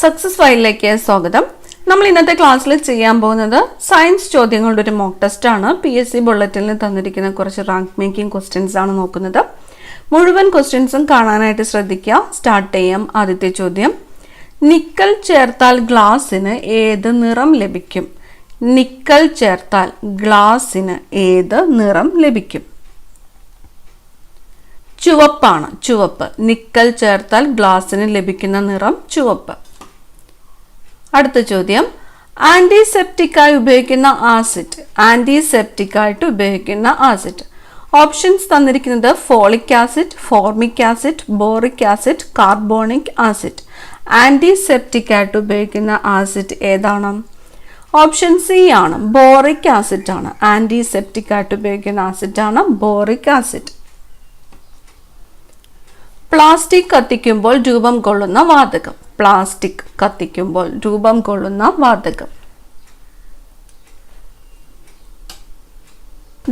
Success ഫയലിലേക്ക് സ്വാഗതം. നമ്മൾ ഇന്നത്തെ ക്ലാസ്സിൽ ചെയ്യാൻ പോകുന്നത് സയൻസ് ചോദ്യങ്ങളുടെ ഒരു മോക്ക് ടെസ്റ്റ് ആണ്. പി എസ് സി ബുള്ളറ്റിനിൽ തന്നിരിക്കുന്ന കുറച്ച് റാങ്ക് മേക്കിംഗ് ക്വസ്റ്റ്യൻസ് ആണ് നോക്കുന്നത്. മുഴുവൻ ക്വസ്റ്റ്യൻസും കാണാനായിട്ട് ശ്രദ്ധിക്കുക. സ്റ്റാർട്ട് ചെയ്യാം. ആദ്യത്തെ ചോദ്യം. നിക്കൽ ചേർത്താൽ ഗ്ലാസ്സിന് ഏത് നിറം ലഭിക്കും? നിക്കൽ ചേർത്താൽ ഗ്ലാസ്സിന് ഏത് നിറം ലഭിക്കും? ചുവപ്പാണ്. ചുവപ്പ്. നിക്കൽ ചേർത്താൽ ഗ്ലാസ്സിന് ലഭിക്കുന്ന നിറം ചുവപ്പ്. അടുത്ത ചോദ്യം. ആന്റിസെപ്റ്റിക്കായി ഉപയോഗിക്കുന്ന ആസിഡ്. ആന്റിസെപ്റ്റിക്കായിട്ട് ഉപയോഗിക്കുന്ന ആസിഡ്. ഓപ്ഷൻസ് തന്നിരിക്കുന്നത് folic acid formic acid boric acid carbonic acid. Antiseptic ആയിട്ട് ഉപയോഗിക്കുന്ന ആസിഡ് ഏതാണ്? ഓപ്ഷൻ സി ആണ്. ബോറിക് ആസിഡ് ആണ് ആന്റിസെപ്റ്റിക് ആയിട്ട് ഉപയോഗിക്കുന്ന ആസിഡ് ആണ് ബോറിക് ആസിഡ്. പ്ലാസ്റ്റിക് കത്തിക്കുമ്പോൾ രൂപം കൊള്ളുന്ന വാതകം. പ്ലാസ്റ്റിക് കത്തിക്കുമ്പോൾ രൂപം കൊള്ളുന്ന വാതകം.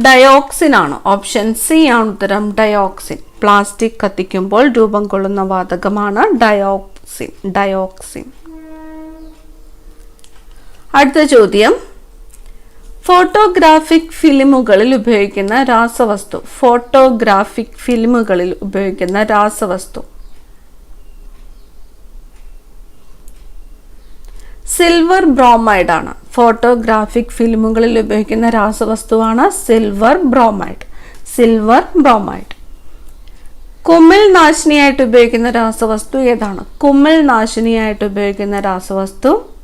ഡയോക്സിൻ ആണ്. ഓപ്ഷൻ സി ആണ് ഉത്തരം. ഡയോക്സിൻ. പ്ലാസ്റ്റിക് കത്തിക്കുമ്പോൾ രൂപം കൊള്ളുന്ന വാതകമാണ് ഡയോക്സിൻ. ഡയോക്സിൻ. അടുത്ത ചോദ്യം. ഫോട്ടോഗ്രാഫിക് ഫിലിമുകളിൽ ഉപയോഗിക്കുന്ന രാസവസ്തു. ഫോട്ടോഗ്രാഫിക് ഫിലിമുകളിൽ ഉപയോഗിക്കുന്ന രാസവസ്തു. സിൽവർ ബ്രോമൈഡ് ആണ് ഫോട്ടോഗ്രാഫിക് ഫിലിമുകളിൽ ഉപയോഗിക്കുന്ന രാസവസ്തുവാണ് സിൽവർ ബ്രോമൈഡ്. Silver bromide. കുമിൾ നാശിനിയായിട്ട് ഉപയോഗിക്കുന്ന രാസവസ്തു ഏതാണ്? കുമിൾ നാശിനിയായിട്ട് ഉപയോഗിക്കുന്ന രാസവസ്തു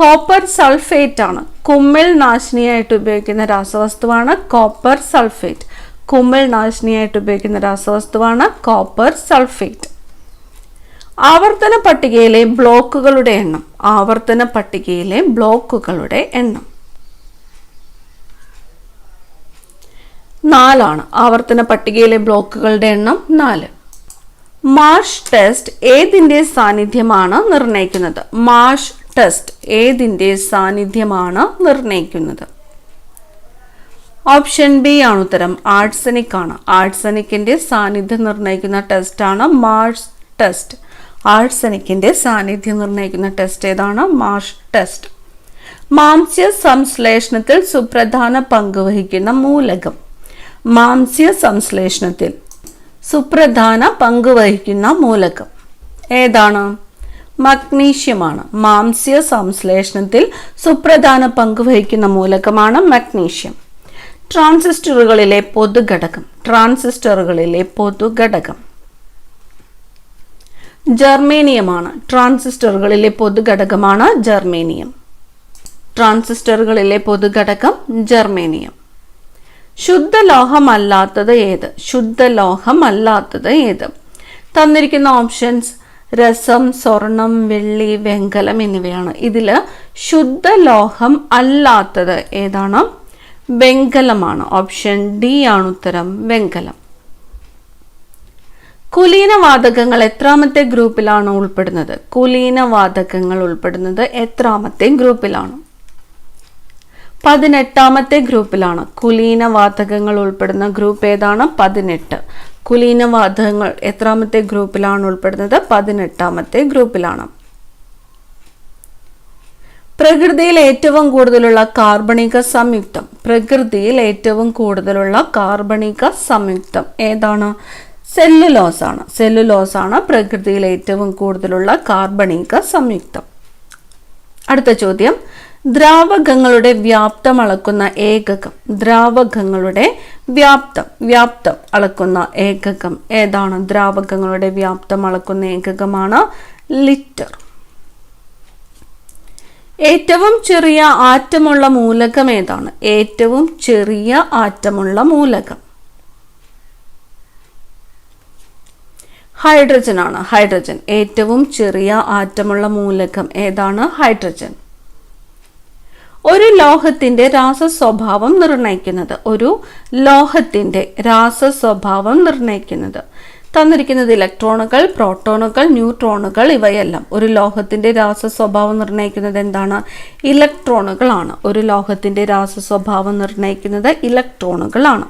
കോപ്പർ സൾഫേറ്റ് ആണ്. കുമ്മിൽ നാശിനിയായിട്ട് ഉപയോഗിക്കുന്ന രാസവസ്തുവാണ് കോപ്പർ സൾഫേറ്റ്. കുമ്മിൽ നാശിനിയായിട്ട് ഉപയോഗിക്കുന്ന രാസവസ്തുവാണ് കോപ്പർ സൾഫേറ്റ്. ആവർത്തന പട്ടികയിലെ ബ്ലോക്കുകളുടെ എണ്ണം. ആവർത്തന പട്ടികയിലെ ബ്ലോക്കുകളുടെ എണ്ണം. നാലാണ്. ആവർത്തന പട്ടികയിലെ ബ്ലോക്കുകളുടെ എണ്ണം നാല്. മാഷ് ടെസ്റ്റ് ഏതിന്റെ സാന്നിധ്യമാണ് നിർണയിക്കുന്നത്? മാർഷ് ടെസ്റ്റ് ഏതിന്റെ സാന്നിധ്യമാണ് നിർണയിക്കുന്നത്? ഓപ്ഷൻ ബി ആണ് ഉത്തരം. ആർട്സനിക് ആണ് ആർട്സനിക്കിന്റെ സാന്നിധ്യം നിർണയിക്കുന്ന ടെസ്റ്റാണ് മാർഷ് ടെസ്റ്റ്. ആർട്സനിക്കിന്റെ സാന്നിധ്യം നിർണയിക്കുന്ന ടെസ്റ്റ് ഏതാണ്? Marsh test. മാംസ്യ സംശ്ലേഷണത്തിൽ സുപ്രധാന പങ്ക് വഹിക്കുന്ന മൂലകം. മാംസ്യ സംശ്ലേഷണത്തിൽ സുപ്രധാന പങ്ക് വഹിക്കുന്ന മൂലകം. ഏതാണ്? മഗ്നീഷ്യമാണ്. മാംസ്യ സംശ്ലേഷണത്തിൽ സുപ്രധാന പങ്ക് വഹിക്കുന്ന മൂലകമാണ് മഗ്നീഷ്യം. ട്രാൻസിസ്റ്ററുകളിലെ പൊതുഘടകം. ട്രാൻസിസ്റ്ററുകളിലെ പൊതുഘടകം. ജർമേനിയമാണ്. ട്രാൻസിസ്റ്ററുകളിലെ പൊതുഘടകമാണ് ജർമേനിയം. ട്രാൻസിസ്റ്ററുകളിലെ പൊതുഘടകം ജർമേനിയം. ശുദ്ധലോഹമല്ലാത്തത് ഏത്? ശുദ്ധലോഹമല്ലാത്തത് ഏത്? തന്നിരിക്കുന്ന ഓപ്ഷൻസ് രസം സ്വർണം വെള്ളി വെങ്കലം എന്നിവയാണ്. ഇതിൽ ശുദ്ധലോഹം അല്ലാത്തത് ഏതാണ്? വെങ്കലമാണ്. ഓപ്ഷൻ ഡി ആണ് ഉത്തരം വെങ്കലം. കുലീനവാതകങ്ങൾ എത്രാമത്തെ ഗ്രൂപ്പിലാണ് ഉൾപ്പെടുന്നത്? കുലീനവാതകങ്ങൾ ഉൾപ്പെടുന്നത് എത്രാമത്തെ ഗ്രൂപ്പിലാണ്? പതിനെട്ടാമത്തെ ഗ്രൂപ്പിലാണ്. കുലീന വാതകങ്ങൾ ഉൾപ്പെടുന്ന ഗ്രൂപ്പ് ഏതാണ്? പതിനെട്ട്. കുലീനവാതകങ്ങൾ എത്രാമത്തെ ഗ്രൂപ്പിലാണ് ഉൾപ്പെടുന്നത്? പതിനെട്ടാമത്തെ ഗ്രൂപ്പിലാണ്. പ്രകൃതിയിൽ ഏറ്റവും കൂടുതലുള്ള കാർബണിക സംയുക്തം. പ്രകൃതിയിൽ ഏറ്റവും കൂടുതലുള്ള കാർബണിക സംയുക്തം ഏതാണ്? സെല്ലുലോസ് ആണ് സെല്ലുലോസ് ആണ് പ്രകൃതിയിൽ ഏറ്റവും കൂടുതലുള്ള കാർബണിക സംയുക്തം. അടുത്ത ചോദ്യം. ദ്രാവകങ്ങളുടെ വ്യാപ്തം അളക്കുന്ന ഏകകം. ദ്രാവകങ്ങളുടെ വ്യാപ്തം വ്യാപ്തം അളക്കുന്ന ഏകകം. ഏതാണ്? ദ്രാവകങ്ങളുടെ വ്യാപ്തം അളക്കുന്ന ഏകകമാണ് ലിറ്റർ. ഏറ്റവും ചെറിയ ആറ്റമുള്ള മൂലകം ഏതാണ്? ഏറ്റവും ചെറിയ ആറ്റമുള്ള മൂലകം. ഹൈഡ്രജൻ ആണ് ഹൈഡ്രജൻ. ഏറ്റവും ചെറിയ ആറ്റമുള്ള മൂലകം ഏതാണ്? ഹൈഡ്രജൻ. ഒരു ലോഹത്തിന്റെ രാസ സ്വഭാവം നിർണയിക്കുന്നത്. ഒരു ലോഹത്തിന്റെ രാസ സ്വഭാവം നിർണയിക്കുന്നത്. തന്നിരിക്കുന്നത് ഇലക്ട്രോണുകൾ പ്രോട്ടോണുകൾ ന്യൂട്രോണുകൾ ഇവയെല്ലാം. ഒരു ലോഹത്തിന്റെ രാസ സ്വഭാവം നിർണയിക്കുന്നത് എന്താണ്? ഇലക്ട്രോണുകളാണ്. ഒരു ലോഹത്തിന്റെ രാസ സ്വഭാവം നിർണയിക്കുന്നത് ഇലക്ട്രോണുകളാണ്.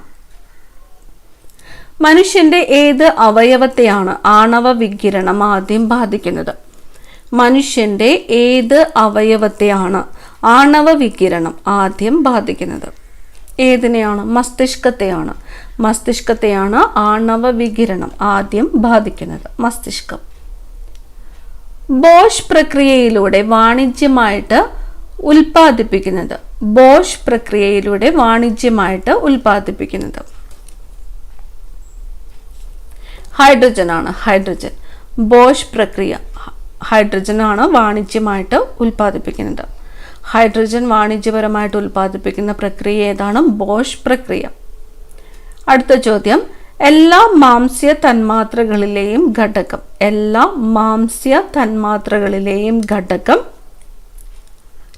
മനുഷ്യന്റെ ഏത് അവയവത്തെയാണ് ആണവ വികിരണം ആദ്യം ബാധിക്കുന്നത്? മനുഷ്യന്റെ ഏത് അവയവത്തെയാണ് ആണവ വികിരണം ആദ്യം ബാധിക്കുന്നത്. ഏതിനെയാണ്? മസ്തിഷ്കത്തെയാണ്. മസ്തിഷ്കത്തെയാണ് ആണവ വികിരണം ആദ്യം ബാധിക്കുന്നത്. മസ്തിഷ്കം. ബോഷ് പ്രക്രിയയിലൂടെ വാണിജ്യമായിട്ട് ഉൽപ്പാദിപ്പിക്കുന്നത്. ബോഷ് പ്രക്രിയയിലൂടെ വാണിജ്യമായിട്ട് ഉൽപ്പാദിപ്പിക്കുന്നത്. ഹൈഡ്രജൻ ആണ്. ഹൈഡ്രജൻ ബോഷ് പ്രക്രിയ. ഹൈഡ്രജൻ ആണ് വാണിജ്യമായിട്ട് ഉൽപ്പാദിപ്പിക്കുന്നത്. ഹൈഡ്രജൻ വാണിജ്യപരമായിട്ട് ഉൽപ്പാദിപ്പിക്കുന്ന പ്രക്രിയ ഏതാണ്? ബോഷ് പ്രക്രിയ. അടുത്ത ചോദ്യം. എല്ലാ മാംസ്യ തന്മാത്രകളിലെയും ഘടകം. എല്ലാ മാംസ്യ തന്മാത്രകളിലെയും ഘടകം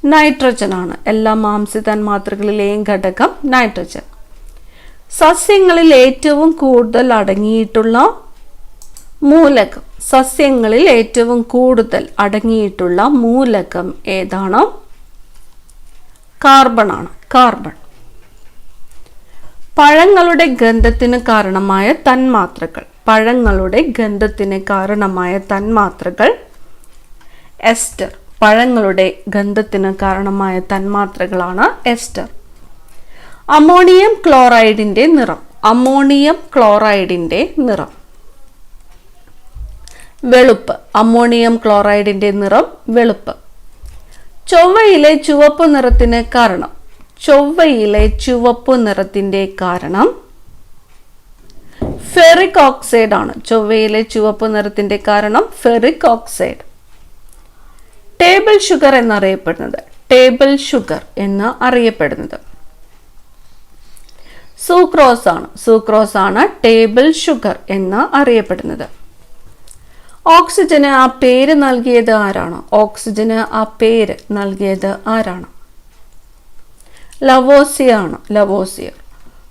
നൈട്രജൻ ആണ് എല്ലാ മാംസ്യ തന്മാത്രകളിലെയും ഘടകം നൈട്രജൻ. സസ്യങ്ങളിൽ ഏറ്റവും കൂടുതൽ അടങ്ങിയിട്ടുള്ള മൂലകം. സസ്യങ്ങളിൽ ഏറ്റവും കൂടുതൽ അടങ്ങിയിട്ടുള്ള മൂലകം ഏതാണ്? കാർബൺ ആണ് കാർബൺ. പഴങ്ങളുടെ ഗന്ധത്തിന് കാരണമായ തന്മാത്രകൾ. പഴങ്ങളുടെ ഗന്ധത്തിന് കാരണമായ തന്മാത്രകൾ. എസ്റ്റർ. പഴങ്ങളുടെ ഗന്ധത്തിന് കാരണമായ തന്മാത്രകളാണ് എസ്റ്റർ. അമോണിയം ക്ലോറൈഡിന്റെ നിറം. അമോണിയം ക്ലോറൈഡിന്റെ നിറം. വെളുപ്പ് അമോണിയം ക്ലോറൈഡിന്റെ നിറം വെളുപ്പ്. ചൊവ്വയിലെ ചുവപ്പ് നിറത്തിന് കാരണം. ചൊവ്വയിലെ ചുവപ്പ് നിറത്തിന്റെ കാരണം ഫെറിക് ഓക്സൈഡ് ആണ്. ചൊവ്വയിലെ ചുവപ്പ് നിറത്തിന്റെ കാരണം ഫെറിക് ഓക്സൈഡ്. ടേബിൾ ഷുഗർ എന്നറിയപ്പെടുന്നത്. ടേബിൾ ഷുഗർ എന്ന് അറിയപ്പെടുന്നത്. സൂക്രോസ് ആണ് സൂക്രോസ് ആണ് ടേബിൾ ഷുഗർ എന്ന് അറിയപ്പെടുന്നത്. ഓക്സിജന് ആ പേര് നൽകിയത് ആരാണ്? ഓക്സിജന് ആ പേര് നൽകിയത് ആരാണ്? ലവോസിയ ആണ് ലവോസിയർ.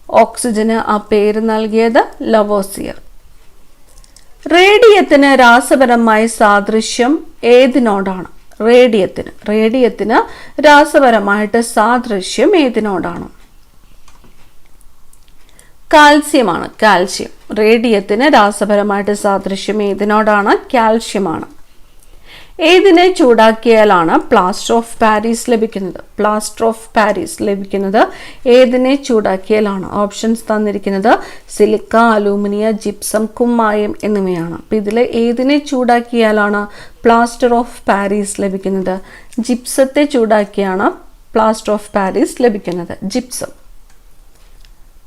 ഓക്സിജന് ആ പേര് നൽകിയത് ലവോസിയർ. റേഡിയത്തിന് രാസപരമായ സാദൃശ്യം ഏതിനോടാണ്? റേഡിയത്തിന് റേഡിയത്തിന് രാസപരമായിട്ട് സാദൃശ്യം ഏതിനോടാണ്? കാൽസ്യമാണ് കാൽസ്യം. റേഡിയത്തിന് രാസപരമായിട്ട് സാദൃശ്യം ഏതിനോടാണ്? കാൽഷ്യമാണ്. ഏതിനെ ചൂടാക്കിയാലാണ് പ്ലാസ്റ്റർ ഓഫ് പാരീസ് ലഭിക്കുന്നത്? പ്ലാസ്റ്റർ ഓഫ് പാരീസ് ലഭിക്കുന്നത് ഏതിനെ ചൂടാക്കിയാലാണ്? ഓപ്ഷൻസ് തന്നിരിക്കുന്നത് സിലിക്ക അലൂമിനിയ ജിപ്സം കുമ്മായം എന്നിവയാണ്. അപ്പം ഇതിൽ ഏതിനെ ചൂടാക്കിയാലാണ് പ്ലാസ്റ്റർ ഓഫ് പാരീസ് ലഭിക്കുന്നത്? ജിപ്സത്തെ ചൂടാക്കിയാണ് പ്ലാസ്റ്റർ ഓഫ് പാരീസ് ലഭിക്കുന്നത്. ജിപ്സം.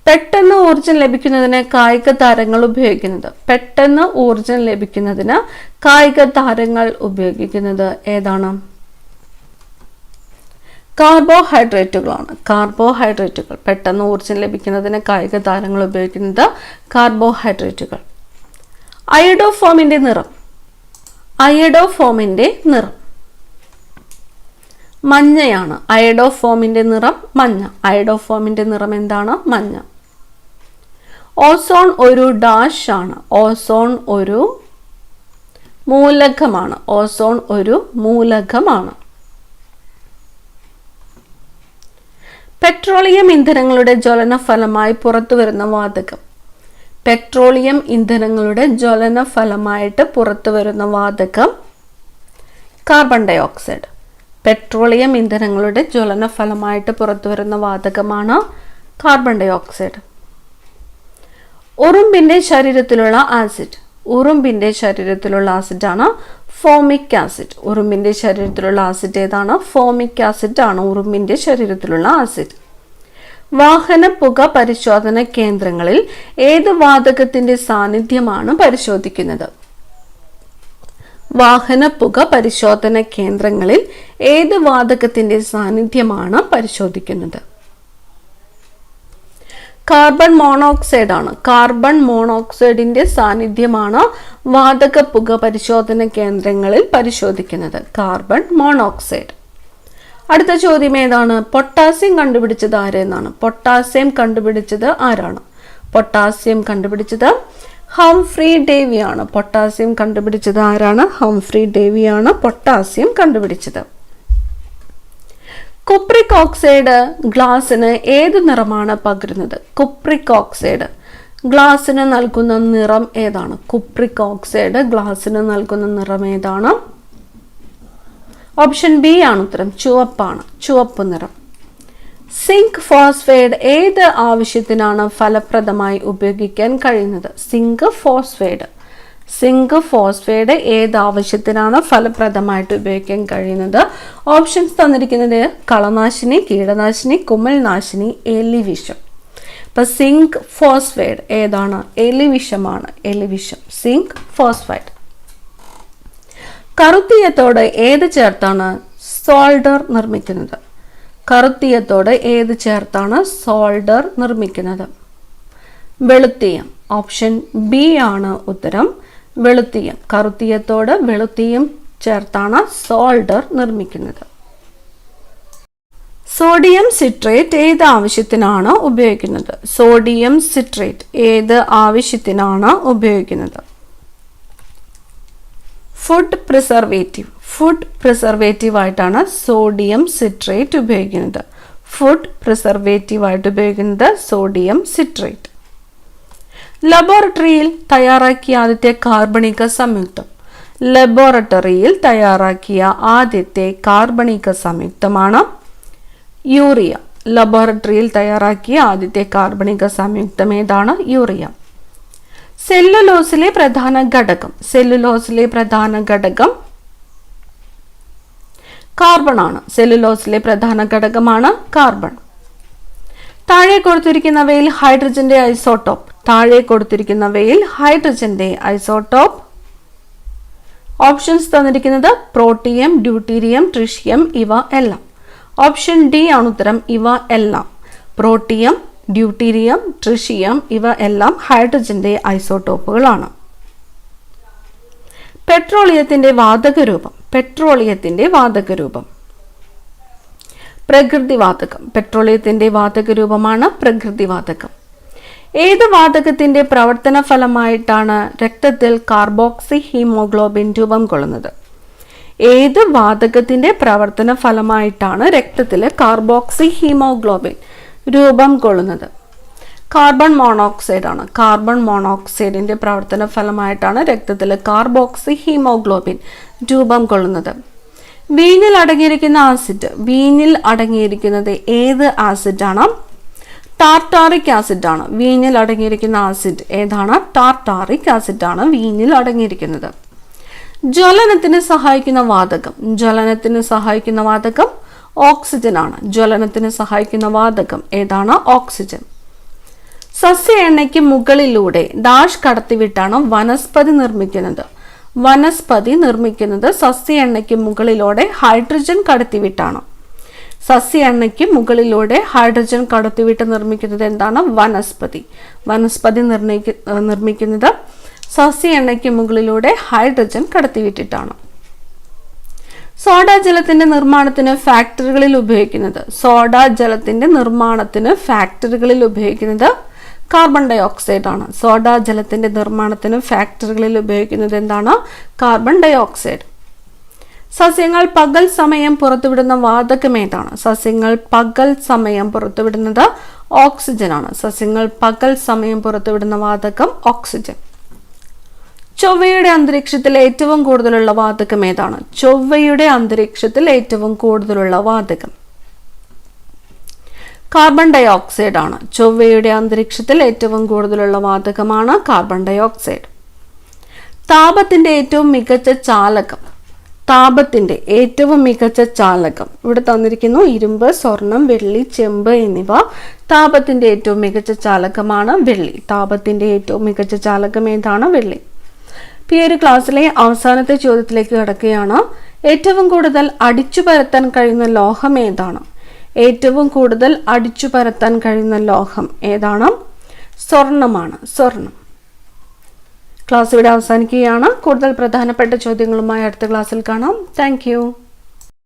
പെട്ടെന്ന് ഊർജം ലഭിക്കുന്നതിന് കായിക താരങ്ങൾ ഉപയോഗിക്കുന്നത്. പെട്ടെന്ന് ഊർജം ലഭിക്കുന്നതിന് കായിക താരങ്ങൾ ഉപയോഗിക്കുന്നത് ഏതാണ്? കാർബോഹൈഡ്രേറ്റുകളാണ്. കാർബോഹൈഡ്രേറ്റുകൾ. പെട്ടെന്ന് ഊർജം ലഭിക്കുന്നതിന് കായിക താരങ്ങൾ ഉപയോഗിക്കുന്നത് കാർബോഹൈഡ്രേറ്റുകൾ. അയഡോഫോമിന്റെ നിറം. അയഡോഫോമിന്റെ നിറം. മഞ്ഞയാണ്. അയഡോഫോമിന്റെ നിറം മഞ്ഞ. അയഡോഫോമിന്റെ നിറം എന്താണ്? മഞ്ഞ. ഓസോൺ ഒരു ഡാഷ് ആണ്. ഓസോൺ ഒരു മൂലകമാണ്. ഓസോൺ ഒരു മൂലകമാണ്. പെട്രോളിയം ഇന്ധനങ്ങളുടെ ജ്വലന ഫലമായി പുറത്തു വരുന്ന വാതകം. പെട്രോളിയം ഇന്ധനങ്ങളുടെ ജ്വലന ഫലമായിട്ട് പുറത്തു വരുന്ന വാതകം കാർബൺ ഡൈ ഓക്സൈഡ് പെട്രോളിയം ഇന്ധനങ്ങളുടെ ജ്വലന ഫലമായിട്ട് പുറത്തു വരുന്ന വാതകമാണ് കാർബൺ ഡൈ ഓക്സൈഡ് ഉറുമ്പിന്റെ ശരീരത്തിലുള്ള ആസിഡ് ഉറുമ്പിന്റെ ശരീരത്തിലുള്ള ആസിഡാണ് ഫോമിക് ആസിഡ് ഉറുമ്പിന്റെ ശരീരത്തിലുള്ള ആസിഡ് ഏതാണ്? ഫോമിക് ആസിഡ് ആണ് ഉറുമ്പിന്റെ ശരീരത്തിലുള്ള ആസിഡ് വാഹന പുക പരിശോധന കേന്ദ്രങ്ങളിൽ ഏത് വാതകത്തിന്റെ സാന്നിധ്യമാണ് പരിശോധിക്കുന്നത്? വാഹന പുക പരിശോധന കേന്ദ്രങ്ങളിൽ ഏത് വാതകത്തിന്റെ സാന്നിധ്യമാണ് പരിശോധിക്കുന്നത്? കാർബൺ മോണോക്സൈഡ് ആണ്. കാർബൺ മോണോക്സൈഡിന്റെ സാന്നിധ്യമാണ് വാതക പുക പരിശോധന കേന്ദ്രങ്ങളിൽ പരിശോധിക്കുന്നത്. കാർബൺ മോണോക്സൈഡ് അടുത്ത ചോദ്യം ഏതാണ്? പൊട്ടാസ്യം കണ്ടുപിടിച്ചത് ആരെന്നാണ്. പൊട്ടാസ്യം കണ്ടുപിടിച്ചത് ആരാണ്? പൊട്ടാസ്യം കണ്ടുപിടിച്ചത് ഹംഫ്രി ഡേവിയാണ് പൊട്ടാസ്യം കണ്ടുപിടിച്ചത് ആരാണ്? ഹംഫ്രി ഡേവിയാണ് പൊട്ടാസ്യം കണ്ടുപിടിച്ചത്. കുപ്രിക് ഓക്സൈഡ് ഗ്ലാസ്സിന് ഏത് നിറമാണ് പകരുന്നത്? കുപ്രിക് ഓക്സൈഡ് ഗ്ലാസ്സിന് നൽകുന്ന നിറം ഏതാണ്? കുപ്രിക് ഓക്സൈഡ് ഗ്ലാസ്സിന് നൽകുന്ന നിറം ഏതാണ്? ഓപ്ഷൻ ബി ആണ് ഉത്തരം. ചുവപ്പാണ്. ചുവപ്പ് നിറം. സിങ്ക് ഫോസ്ഫേഡ് ഏത് ആവശ്യത്തിനാണ് ഫലപ്രദമായി ഉപയോഗിക്കാൻ കഴിയുന്നത്? സിങ്ക് ഫോസ്ഫേഡ് സിങ്ക് ഫോസ്ഫേഡ് ഏത് ആവശ്യത്തിനാണ് ഫലപ്രദമായിട്ട് ഉപയോഗിക്കാൻ കഴിയുന്നത്. ഓപ്ഷൻസ് തന്നിരിക്കുന്നത് കളനാശിനി കീടനാശിനി കുമിൾനാശിനി എലിവിഷം. ഇപ്പൊ സിങ്ക് ഫോസ്ഫേഡ് ഏതാണ്? എലിവിഷമാണ്. എലിവിഷം സിങ്ക് ഫോസ്ഫൈഡ് കറുത്തീയത്തോട് ഏത് ചേർത്താണ്? സോൾഡർ നിർമ്മിക്കുന്നത്. കറുത്തീയത്തോട് ഏത് ചേർത്താണ്? സോൾഡർ നിർമ്മിക്കുന്നത്. വെളുത്തീയം. ഓപ്ഷൻ ബി ആണ് ഉത്തരം. വെളുത്തീയം കറുത്തീയത്തോട് വെളുത്തീയം ചേർത്താണ് സോൾഡർ നിർമ്മിക്കുന്നത്. സോഡിയം സിട്രേറ്റ് ഏത് ആവശ്യത്തിനാണ് ഉപയോഗിക്കുന്നത്? സോഡിയം സിട്രേറ്റ് ഏത് ആവശ്യത്തിനാണ് ഉപയോഗിക്കുന്നത്? Food preservative. ഫുഡ് പ്രിസർവേറ്റീവ് ആയിട്ടാണ് സോഡിയം സിട്രേറ്റ് ഉപയോഗിക്കുന്നത്. ഫുഡ് പ്രിസർവേറ്റീവ് ആയിട്ട് ഉപയോഗിക്കുന്നത് സോഡിയം സിട്രേറ്റ്. ലബോറട്ടറിയിൽ തയ്യാറാക്കിയ ആദ്യത്തെ കാർബണിക സംയുക്തം. ലബോറട്ടറിയിൽ തയ്യാറാക്കിയ ആദ്യത്തെ കാർബണിക സംയുക്തമാണ് യൂറിയ. ലബോറട്ടറിയിൽ തയ്യാറാക്കിയ ആദ്യത്തെ കാർബണിക സംയുക്തം ഏതാണ്? യൂറിയ. സെല്ലുലോസിലെ പ്രധാന ഘടകം. സെല്ലുലോസിലെ പ്രധാന ഘടകം കാർബൺ ആണ് സെല്ലുലോസിലെ പ്രധാന ഘടകമാണ് കാർബൺ. താഴെ കൊടുത്തിരിക്കുന്നവയിൽ ഹൈഡ്രജന്റെ ഐസോട്ടോപ്പ് താഴെ കൊടുത്തിരിക്കുന്നവയിൽ ഹൈഡ്രജന്റെ ഐസോടോപ്പ്. ഓപ്ഷൻസ് തന്നിരിക്കുന്നത് പ്രോട്ടിയം ഡ്യൂട്ടീരിയം ട്രിഷ്യം ഇവ എല്ലാം. ഓപ്ഷൻ ഡി ആണ് ഉത്തരം ഇവ എല്ലാം. പ്രോട്ടിയം ഡ്യൂട്ടീരിയം ട്രിഷിയം ഇവ എല്ലാം ഹൈഡ്രജന്റെ ഐസോട്ടോപ്പുകളാണ് പെട്രോളിയത്തിന്റെ വാതകരൂപം പെട്രോളിയത്തിന്റെ വാതകരൂപം. പ്രകൃതിവാതകം പെട്രോളിയത്തിന്റെ വാതകരൂപമാണ് പ്രകൃതിവാതകം. ഏത് വാതകത്തിന്റെ പ്രവർത്തന ഫലമായിട്ടാണ് രക്തത്തിൽ കാർബോക്സി ഹീമോഗ്ലോബിൻ രൂപം കൊള്ളുന്നത്? ഏത് വാതകത്തിന്റെ പ്രവർത്തന ഫലമായിട്ടാണ് രക്തത്തിൽ കാർബോക്സി ഹീമോഗ്ലോബിൻ രൂപം കൊള്ളുന്നത്? കാർബൺ മോണോക്സൈഡ് ആണ് കാർബൺ മോണോക്സൈഡിന്റെ പ്രവർത്തന ഫലമായിട്ടാണ് രക്തത്തിൽ കാർബോക്സി ഹീമോഗ്ലോബിൻ രൂപം കൊള്ളുന്നത്. വീനിൽ അടങ്ങിയിരിക്കുന്ന ആസിഡ്. വീനിൽ അടങ്ങിയിരിക്കുന്നത് ഏത് ആസിഡാണ്? ടാർട്ടാറിക് ആണ്. വീഞ്ഞിൽ അടങ്ങിയിരിക്കുന്ന ആസിഡ് ഏതാണ്? ടാർട്ടാറിക് ആണ് വീഞ്ഞിൽ അടങ്ങിയിരിക്കുന്നത്. ജ്വലനത്തിന് സഹായിക്കുന്ന വാതകം. ജ്വലനത്തിന് സഹായിക്കുന്ന വാതകം ഓക്സിജൻ ആണ്. ജ്വലനത്തിന് സഹായിക്കുന്ന വാതകം ഏതാണ്? ഓക്സിജൻ സസ്യ എണ്ണയ്ക്ക് മുകളിലൂടെ ഡാഷ് കടത്തിവിട്ടാണ് വനസ്പതി നിർമ്മിക്കുന്നത്. വനസ്പതി നിർമ്മിക്കുന്നത് സസ്യ എണ്ണയ്ക്ക് മുകളിലൂടെ ഹൈഡ്രജൻ കടത്തിവിട്ടാണ്. സസ്യ എണ്ണയ്ക്ക് മുകളിലൂടെ ഹൈഡ്രജൻ കടത്തിവിട്ട് നിർമ്മിക്കുന്നത് എന്താണ്? വനസ്പതി. വനസ്പതി നിർണയിക്ക നിർമ്മിക്കുന്നത് സസ്യ എണ്ണയ്ക്ക് മുകളിലൂടെ ഹൈഡ്രജൻ കടത്തിവിട്ടിട്ടാണ്. സോഡ ജലത്തിന്റെ നിർമ്മാണത്തിന് ഫാക്ടറികളിൽ ഉപയോഗിക്കുന്നത്. സോഡ ജലത്തിന്റെ നിർമ്മാണത്തിന് ഫാക്ടറികളിൽ ഉപയോഗിക്കുന്നത് കാർബൺ ഡൈ ഓക്സൈഡ് ആണ് സോഡ ജലത്തിന്റെ നിർമ്മാണത്തിന് ഫാക്ടറികളിൽ ഉപയോഗിക്കുന്നത് എന്താണ്? കാർബൺ ഡൈ ഓക്സൈഡ് സസ്യങ്ങൾ പകൽ സമയം പുറത്തുവിടുന്ന വാതകം ഏതാണ് സസ്യങ്ങൾ പകൽ സമയം പുറത്തുവിടുന്നത് ഓക്സിജൻ ആണ് സസ്യങ്ങൾ പകൽ സമയം പുറത്തുവിടുന്ന വാതകം ഓക്സിജൻ. ചൊവ്വയുടെ അന്തരീക്ഷത്തിൽ ഏറ്റവും കൂടുതലുള്ള വാതകം ഏതാണ്? ചൊവ്വയുടെ അന്തരീക്ഷത്തിൽ ഏറ്റവും കൂടുതലുള്ള വാതകം. കാർബൺ ഡൈ ഓക്സൈഡ് ആണ് ചൊവ്വയുടെ അന്തരീക്ഷത്തിൽ ഏറ്റവും കൂടുതലുള്ള വാതകമാണ് കാർബൺ ഡൈ ഓക്സൈഡ് താപത്തിന്റെ ഏറ്റവും മികച്ച ചാലകം. താപത്തിന്റെ ഏറ്റവും മികച്ച ചാലകം. ഇവിടെ തന്നിരിക്കുന്നു ഇരുമ്പ് സ്വർണം വെള്ളി ചെമ്പ് എന്നിവ. താപത്തിന്റെ ഏറ്റവും മികച്ച ചാലകമാണ് വെള്ളി. താപത്തിന്റെ ഏറ്റവും മികച്ച ചാലകം ഏതാണ്? വെള്ളി. ഈ ഒരു ക്ലാസ്സിലെ അവസാനത്തെ ചോദ്യത്തിലേക്ക് കടക്കുകയാണ്. ഏറ്റവും കൂടുതൽ അടിച്ചു പരത്താൻ കഴിയുന്ന ലോഹം ഏതാണ്? ഏറ്റവും കൂടുതൽ അടിച്ചു പരത്താൻ കഴിയുന്ന ലോഹം ഏതാണ്? സ്വർണമാണ് സ്വർണം ക്ലാസ് ഇവിടെ അവസാനിക്കുകയാണ്. കൂടുതൽ പ്രധാനപ്പെട്ട ചോദ്യങ്ങളുമായി അടുത്ത ക്ലാസ്സിൽ കാണാം. താങ്ക്